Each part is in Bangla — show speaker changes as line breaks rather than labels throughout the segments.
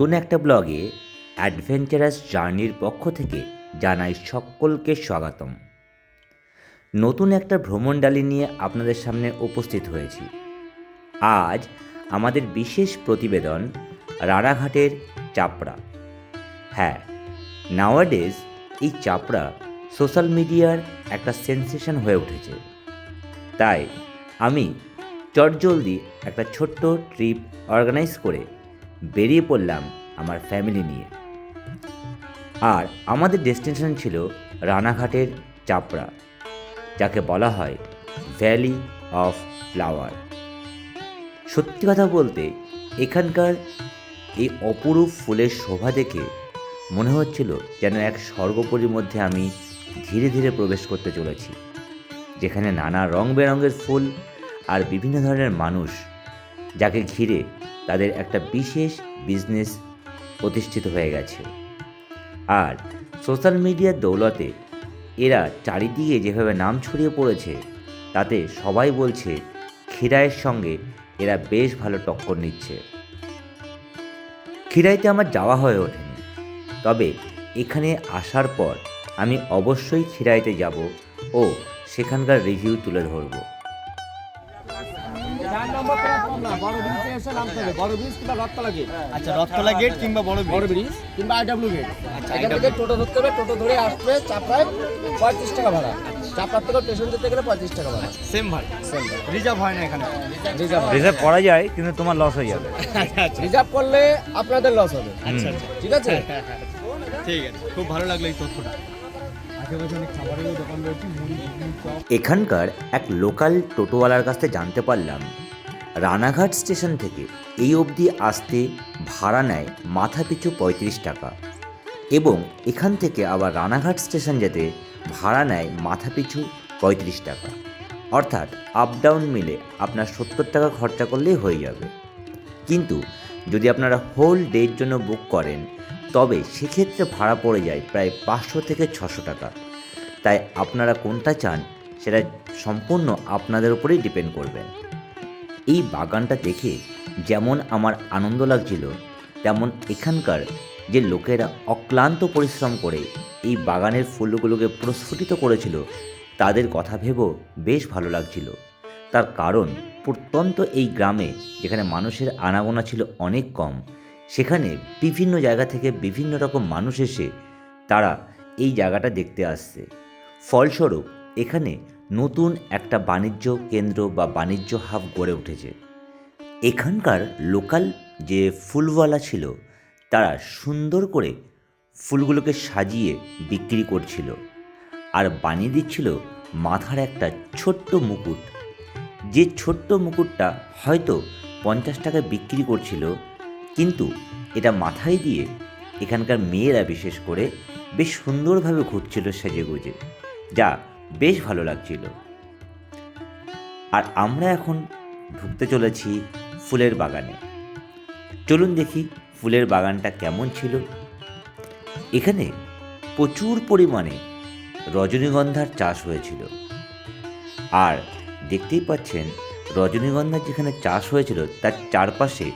নতুন একটা ব্লগে অ্যাডভেঞ্চারাস জার্নির পক্ষ থেকে জানাই সকলকে স্বাগতম। নতুন একটা ভ্রমণডালি নিয়ে আপনাদের সামনে উপস্থিত হয়েছি। আজ আমাদের বিশেষ প্রতিবেদন রানাঘাটের চাপড়া। হ্যাঁ নাওয়াডেজ এই চাপড়া সোশ্যাল মিডিয়ার একটা সেন্সেশন হয়ে উঠেছে। তাই আমি চটজলদি একটা ছোট্ট ট্রিপ অর্গানাইজ করে বেরিয়ে পড়লাম আমার ফ্যামিলি নিয়ে। আর আমাদের ডেস্টিনেশন ছিল রানাঘাটের চাপড়া, যাকে বলা হয় ভ্যালি অফ ফ্লাওয়ার সত্যি কথা বলতে, এখানকার এই অপরূপ ফুলের শোভা দেখে মনে হচ্ছিল যেন এক স্বর্গপুরীর মধ্যে আমি ধীরে ধীরে প্রবেশ করতে চলেছি, যেখানে নানা রং বেরঙের ফুল আর বিভিন্ন ধরনের মানুষ যাকে ঘিরে তাদের একটা বিশেষ বিজনেস প্রতিষ্ঠিত হয়ে গেছে। আর সোশ্যাল মিডিয়ার দৌলতে এরা চারিদিকে যেভাবে নাম ছড়িয়ে পড়েছে, তাতে সবাই বলছে খিরাইয়ের সঙ্গে এরা বেশ ভালো টক্কর নিচ্ছে। খিরাইতে আমার যাওয়া হয়ে ওঠেনি। তবে এখানে আসার পর আমি অবশ্যই খিরাইতে যাব ও সেখানকার রিভিউ তুলে ধরবো।
না বড় ব্রিজে এসে নামতে হবে। বড় ব্রিজ কিংবা রথতলা গেট
আচ্ছা রথতলা গেট কিংবা বড়
বড় ব্রিজ কিংবা আইডব্লিউ গেট এখান থেকে টোটো ধরতে হবে টোটো ধরে আসবে চাপড়ায় পঁয়ত্রিশ টাকা ভাড়া। চাপড়ার থেকে স্টেশন যেতে গেলে পঁয়ত্রিশ টাকা ভাড়া।
সেম ভাই রিজার্ভ হয় না এখানে?
রিজার্ভ
রিজার্ভ করা যায় কিন্তু তোমার লস হয়ে যাবে।
রিজার্ভ করলে আপনাদের লস হবে।
আচ্ছা আচ্ছা।
ঠিক আছে?
ঠিক আছে খুব ভালো লাগল এই তথ্যটা।
এখানকার এক লোকাল টোটোওয়ালার কাছ থেকে জানতে পারলাম রানাঘাট স্টেশন থেকে এই অবধি আসতে ভাড়া নেয় মাথা পিছু পঁয়ত্রিশ টাকা। এবং এখান থেকে আবার রানাঘাট স্টেশন যেতে ভাড়া নেয় মাথা পিছু পঁয়ত্রিশ টাকা। অর্থাৎ আপ ডাউন মিলে আপনার সত্তর টাকা খরচা করলেই হয়ে যাবে। কিন্তু যদি আপনারা হোল ডের জন্য বুক করেন, তবে সেক্ষেত্রে ভাড়া পড়ে যায় প্রায় পাঁচশো থেকে ছশো টাকা। তাই আপনারা কোনটা চান সেটা সম্পূর্ণ আপনাদের উপরেই ডিপেন্ড করবেন এই বাগানটা দেখে যেমন আমার আনন্দ লাগছিল, তেমন এখানকার যে লোকেরা অক্লান্ত পরিশ্রম করে এই বাগানের ফুলগুলোকে প্রস্ফুটিত করেছিল, তাদের কথা ভেবেও বেশ ভালো লাগছিল। তার কারণ প্রত্যন্ত এই গ্রামে, যেখানে মানুষের আনাগোনা ছিল অনেক কম, সেখানে বিভিন্ন জায়গা থেকে বিভিন্ন রকম মানুষ এসে তারা এই জায়গাটা দেখতে আসছে। ফলস্বরূপ, এখানে নতুন একটা বাণিজ্য কেন্দ্র বা বাণিজ্য হাব গড়ে উঠেছে। এখানকার লোকাল যে ফুলওয়ালা ছিল, তারা সুন্দর করে ফুলগুলোকে সাজিয়ে বিক্রি করছিল। আর বানিয়ে দিচ্ছিল মাথার একটা ছোট্ট মুকুট। যে ছোট্ট মুকুটটা হয়তো পঞ্চাশ টাকায় বিক্রি করছিল, কিন্তু এটা মাথায় দিয়ে এখানকার মেয়েরা বিশেষ করে বেশ সুন্দরভাবে ঘুরছিল সেজে গুজে যা বেশ ভালো লাগছিল। আর আমরা এখন ঢুকতে চলেছি ফুলের বাগানে। চলুন দেখি ফুলের বাগানটা কেমন ছিল। এখানে প্রচুর পরিমাণে রজনীগন্ধার চাষ হয়েছিল। আর দেখতেই পাচ্ছেন, রজনীগন্ধার যেখানে চাষ হয়েছিল, তার চারপাশে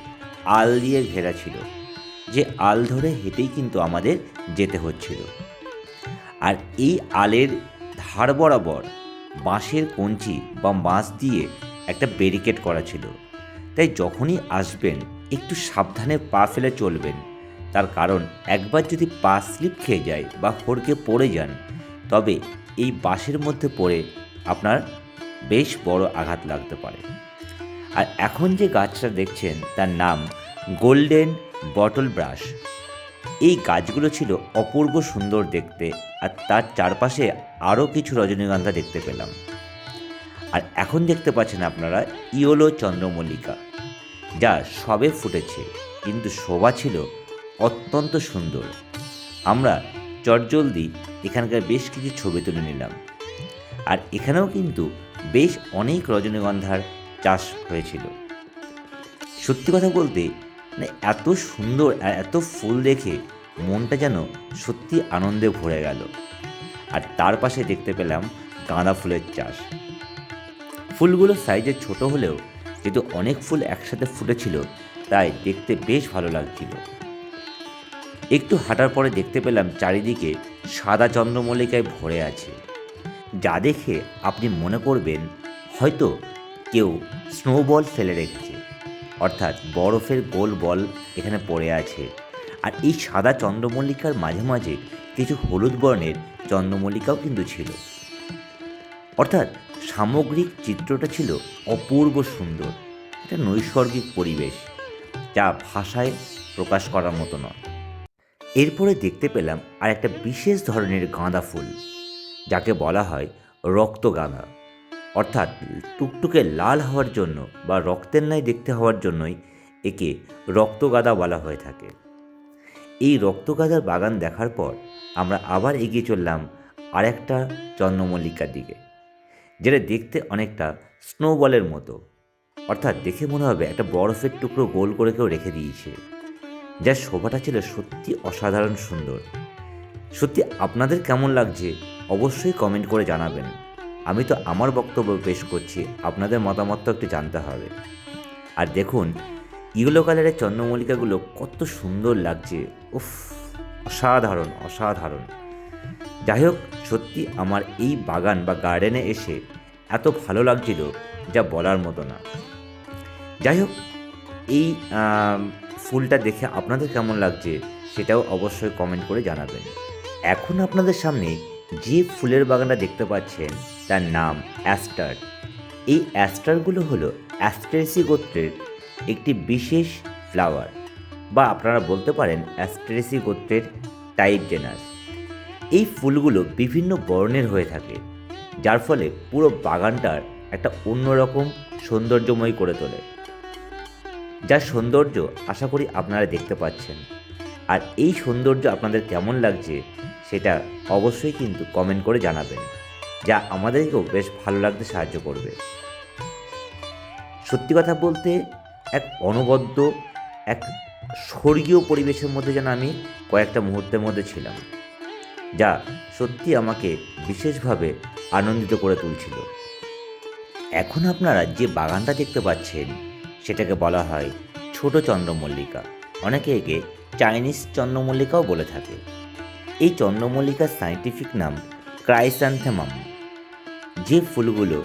আল দিয়ে ঘেরা ছিল, যে আল ধরে হেঁটেই কিন্তু আমাদের যেতে হচ্ছিল। আর এই আলের ধার বরাবর বাঁশের কঞ্চি বা বাঁশ দিয়ে একটা ব্যারিকেড করা ছিল। তাই যখনই আসবেন, একটু সাবধানে পা ফেলে চলবেন। তার কারণ, একবার যদি পা স্লিপ খেয়ে যায় বা হড়কে পড়ে যান, তবে এই বাঁশের মধ্যে পড়ে আপনার বেশ বড় আঘাত লাগতে পারে। আর এখন যে গাছটা দেখছেন, তার নাম গোল্ডেন বটল ব্রাশ এই গাছগুলো ছিল অপূর্ব সুন্দর দেখতে, আর তার চারপাশে আরও কিছু রজনীগন্ধা দেখতে পেলাম। আর এখন দেখতে পাচ্ছেন আপনারা ইয়োলো চন্দ্রমল্লিকা, যা সবে ফুটেছে, কিন্তু শোভা ছিল অত্যন্ত সুন্দর। আমরা চটজলদি এখানকার বেশ কিছু ছবি তুলে নিলাম। আর এখানেও কিন্তু বেশ অনেক রজনীগন্ধার চাষ হয়েছিল। সত্যি কথা বলতে মানে এত সুন্দর এত ফুল দেখে মনটা যেন সত্যি আনন্দে ভরে গেল। আর তার পাশে দেখতে পেলাম গাঁদা ফুলের চাষ। ফুলগুলো সাইজে ছোট হলেও যেহেতু অনেক ফুল একসাথে ফুটেছিল, তাই দেখতে বেশ ভালো লাগছিল। একটু হাঁটার পরে দেখতে পেলাম চারিদিকে সাদা চন্দ্রমল্লিকায় ভরে আছে। যা দেখে আপনি মনে করবেন হয়তো কেউ স্নোবল ফেলে রেখেছে। অর্থাৎ বরফের গোল বল এখানে পড়ে আছে। আর এই সাদা চন্দ্রমল্লিকার মাঝে মাঝে কিছু হলুদ বর্ণের চন্দ্রমল্লিকাও কিন্তু ছিল। অর্থাৎ সামগ্রিক চিত্রটা ছিল অপূর্ব সুন্দর, একটা নৈসর্গিক পরিবেশ, যা ভাষায় প্রকাশ করার মতো নয়। এরপরে দেখতে পেলাম আর একটা বিশেষ ধরনের গাঁদা ফুল, যাকে বলা হয় রক্ত গাঁদা অর্থাৎ টুকটুকে লাল হওয়ার জন্য বা রক্তের ন্যায় দেখতে হওয়ার জন্যই একে রক্তগাদা বলা হয়ে থাকে। এই রক্তগাদার বাগান দেখার পর আমরা আবার এগিয়ে চললাম আরেকটা চন্দ্রমল্লিকার দিকে, যেটা দেখতে অনেকটা স্নোবলের মতো। অর্থাৎ দেখে মনে হবে একটা বরফের টুকরো গোল করে কেউ রেখে দিয়েছে, যার শোভাটা ছিল সত্যি অসাধারণ সুন্দর। সত্যি আপনাদের কেমন লাগছে অবশ্যই কমেন্ট করে জানাবেন। আমি তো আমার বক্তব্য পেশ করছি, আপনাদের মতামত তো একটু জানতে হবে। আর দেখুন, ইয়েলো কালারের চন্দ্রমল্লিকাগুলো কত সুন্দর লাগছে, উফ, অসাধারণ অসাধারণ। যাই হোক, সত্যি আমার এই বাগান বা গার্ডেনে এসে এত ভালো লাগছিল যা বলার মতো না। যাই হোক, এই ফুলটা দেখে আপনাদের কেমন লাগছে সেটাও অবশ্যই কমেন্ট করে জানাবেন। এখন আপনাদের সামনে যে ফুলের বাগানটা দেখতে পাচ্ছেন, তার নাম অ্যাস্টার। এই অ্যাস্টারগুলো হলো অ্যাস্ট্রেসি গোত্রের একটি বিশেষ ফ্লাওয়ার বা আপনারা বলতে পারেন অ্যাস্ট্রেসি গোত্রের টাইপ জেনাস এই ফুলগুলো বিভিন্ন বর্ণের হয়ে থাকে, যার ফলে পুরো বাগানটার একটা অন্যরকম সৌন্দর্যময় করে তোলে। যার সৌন্দর্য আশা করি আপনারা দেখতে পাচ্ছেন। আর এই সৌন্দর্য আপনাদের কেমন লাগছে সেটা অবশ্যই কিন্তু কমেন্ট করে জানাবেন, যা আমাদেরকেও বেশ ভালো লাগতে সাহায্য করবে। সত্যি কথা বলতে এক অনবদ্য, এক স্বর্গীয় পরিবেশের মধ্যে যেন আমি কয়েকটা মুহূর্তের মধ্যে ছিলাম, যা সত্যি আমাকে বিশেষভাবে আনন্দিত করে তুলছিল। এখন আপনারা যে বাগানটা দেখতে পাচ্ছেন, সেটাকে বলা হয় ছোট চন্দ্রমল্লিকা। অনেকে একে চাইনিজ চন্দ্রমল্লিকাও বলে থাকে। এই চন্দ্রমল্লিকার সায়েন্টিফিক নাম ক্রাইস্যান্থেমাম, যে ফুলগুলো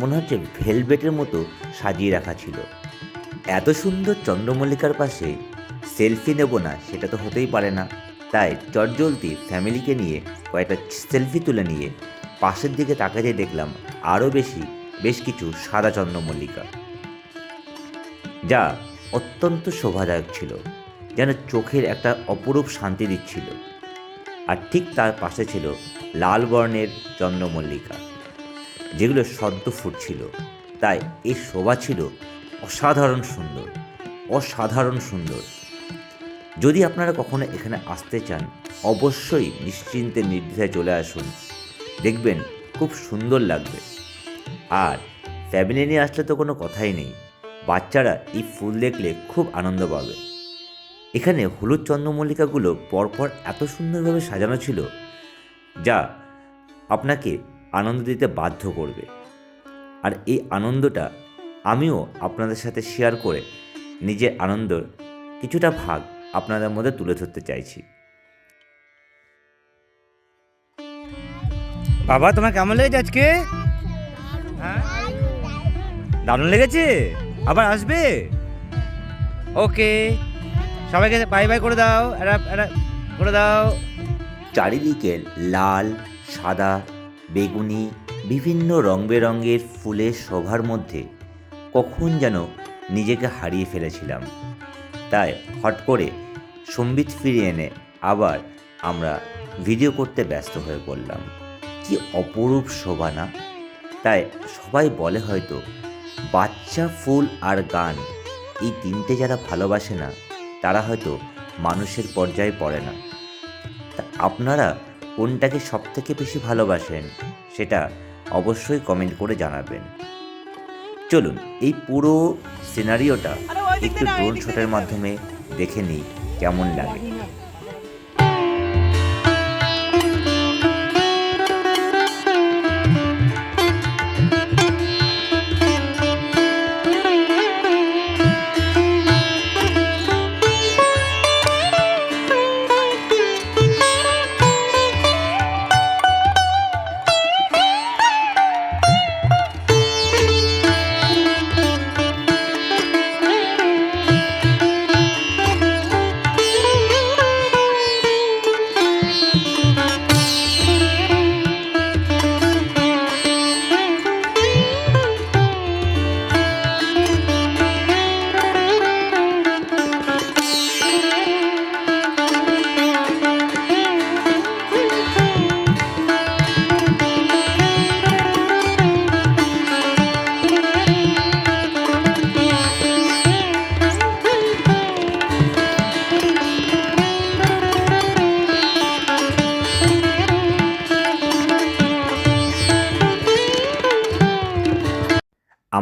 মনে হচ্ছে ভেলভেটের মতো সাজিয়ে রাখা ছিল। এত সুন্দর চন্দ্রমল্লিকার পাশে সেলফি নেব না, সেটা তো হতেই পারে না। তাই চটজলদি ফ্যামিলিকে নিয়ে কয়েকটা সেলফি তুলে নিয়ে পাশের দিকে তাকাতে দেখলাম আরও বেশি বেশ কিছু সাদা চন্দ্রমল্লিকা। যা অত্যন্ত শোভাদায়ক ছিল। যেন চোখের একটা অপরূপ শান্তি দিচ্ছিল। আর ঠিক তার পাশে ছিল লাল বর্ণের চন্দ্রমল্লিকা, যেগুলো সদ্য ফুটছিল। তাই এই শোভা ছিল অসাধারণ সুন্দর অসাধারণ সুন্দর। যদি আপনারা কখনো এখানে আসতে চান, অবশ্যই নিশ্চিন্তে নির্দ্বিধায় চলে আসুন। দেখবেন খুব সুন্দর লাগবে। আর ফ্যামিলি নিয়ে আসলে তো কোনো কথাই নেই। বাচ্চারা এই ফুল দেখলে খুব আনন্দ পাবে। এখানে হলুদ চন্দ্রমল্লিকাগুলো পরপর এত সুন্দরভাবে সাজানো ছিল যা আপনাকে আনন্দ দিতে বাধ্য করবে। আর এই আনন্দটা আমিও আপনাদের সাথে শেয়ার করে নিজের আনন্দর কিছুটা ভাগ আপনাদের মধ্যে তুলে ধরতে চাইছি।
বাবা, তোমার কেমন লেগেছে আজকে? হ্যাঁ? দারুণ লেগেছে? আবার আসবে? ওকে সবাইকে বাই বাই করে দাও এটা এটা করে দাও।
চারিদিকে লাল, সাদা, বেগুনি, বিভিন্ন রং বেরঙের ফুলের শোভার মধ্যে কখন যেন নিজেকে হারিয়ে ফেলেছিলাম। তাই হট করে সম্বিত ফিরিয়ে এনে আবার আমরা ভিডিও করতে ব্যস্ত হয়ে পড়লাম। কি অপরূপ শোভা না? তাই সবাই বলে হয়তো, বাচ্চা ফুল আর গান এই তিনটে যারা ভালোবাসে না তারা হয়তো মানুষের পর্যায়ে পড়ে না। তা আপনারা কোনটাকে সবথেকে বেশি ভালোবাসেন সেটা অবশ্যই কমেন্ট করে জানাবেন। চলুন এই পুরো সিনারিওটা একটু ড্রোন শটের মাধ্যমে দেখে নিই কেমন লাগে।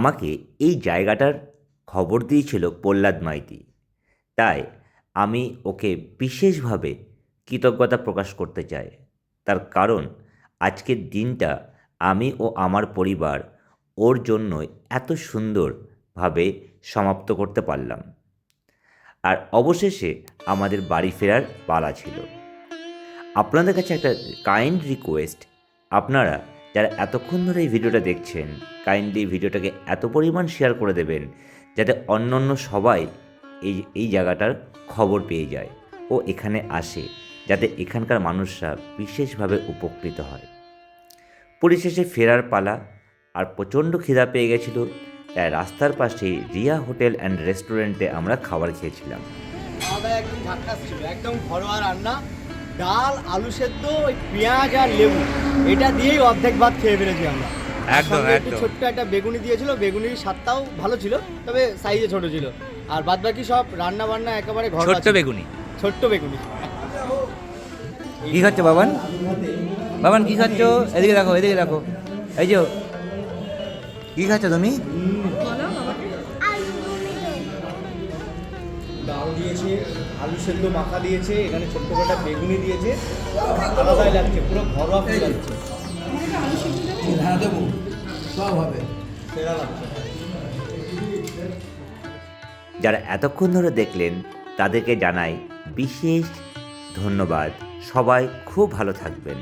আমাকে এই জায়গাটার খবর দিয়েছিল প্রহ্লাদ মাইতি। তাই আমি ওকে বিশেষভাবে কৃতজ্ঞতা প্রকাশ করতে চাই। তার কারণ, আজকের দিনটা আমি ও আমার পরিবার ওর জন্য এত সুন্দরভাবে সমাপ্ত করতে পারলাম। আর অবশেষে আমাদের বাড়ি ফেরার পালা ছিল। আপনাদের কাছে একটা কাইন্ড রিকোয়েস্ট আপনারা যারা এতক্ষণ ধরে এই ভিডিওটা দেখছেন কাইন্ডলি ভিডিওটাকে এত পরিমাণ শেয়ার করে দেবেন, যাতে অন্য অন্য সবাই এই এই জায়গাটার খবর পেয়ে যায় ও এখানে আসে, যাতে এখানকার মানুষরা বিশেষভাবে উপকৃত হয়। পরিশেষে ফেরার পালা, আর প্রচণ্ড খিদা পেয়ে গেছিল, তাই রাস্তার পাশে রিয়া হোটেল অ্যান্ড রেস্টুরেন্টে আমরা খাবার খেয়েছিলাম।
একদম ঘরোয়া রান্না। ডাল আলু সেদ্ধ ওই পেঁয়াজ আর লেবু। এটা দিয়েই অর্ধেক ভাত খেয়ে ফেলেছি আমরা।
একদম, একদম।
ছোট্ট একটা বেগুনি দিয়েছিল বেগুনির স্বাদটাও ভালো ছিল তবে সাইজে ছোট ছিল। আর বাদ বাকি সব রান্না বান্না একেবারে ঘর
ছোট্ট বেগুনি?
ছোট্ট বেগুনি।
কি খাচ্ছ বাবান? বাবান কি খাচ্ছ? এদিকে দেখো এদিকে দেখো এই যে কি খাচ্ছ তুমি?
ডাল দিয়েছে আলু সেদ্ধ মাখা দিয়েছে এখানে ছোট্ট একটা বেগুনি দিয়েছে আলাদাই লাগছে পুরো ঘরোয়া ফুল লাগছে। সেরা লাগছে।
যারা এতক্ষণ ধরে দেখলেন তাদেরকে জানাই বিশেষ ধন্যবাদ। সবাই খুব ভালো থাকবেন।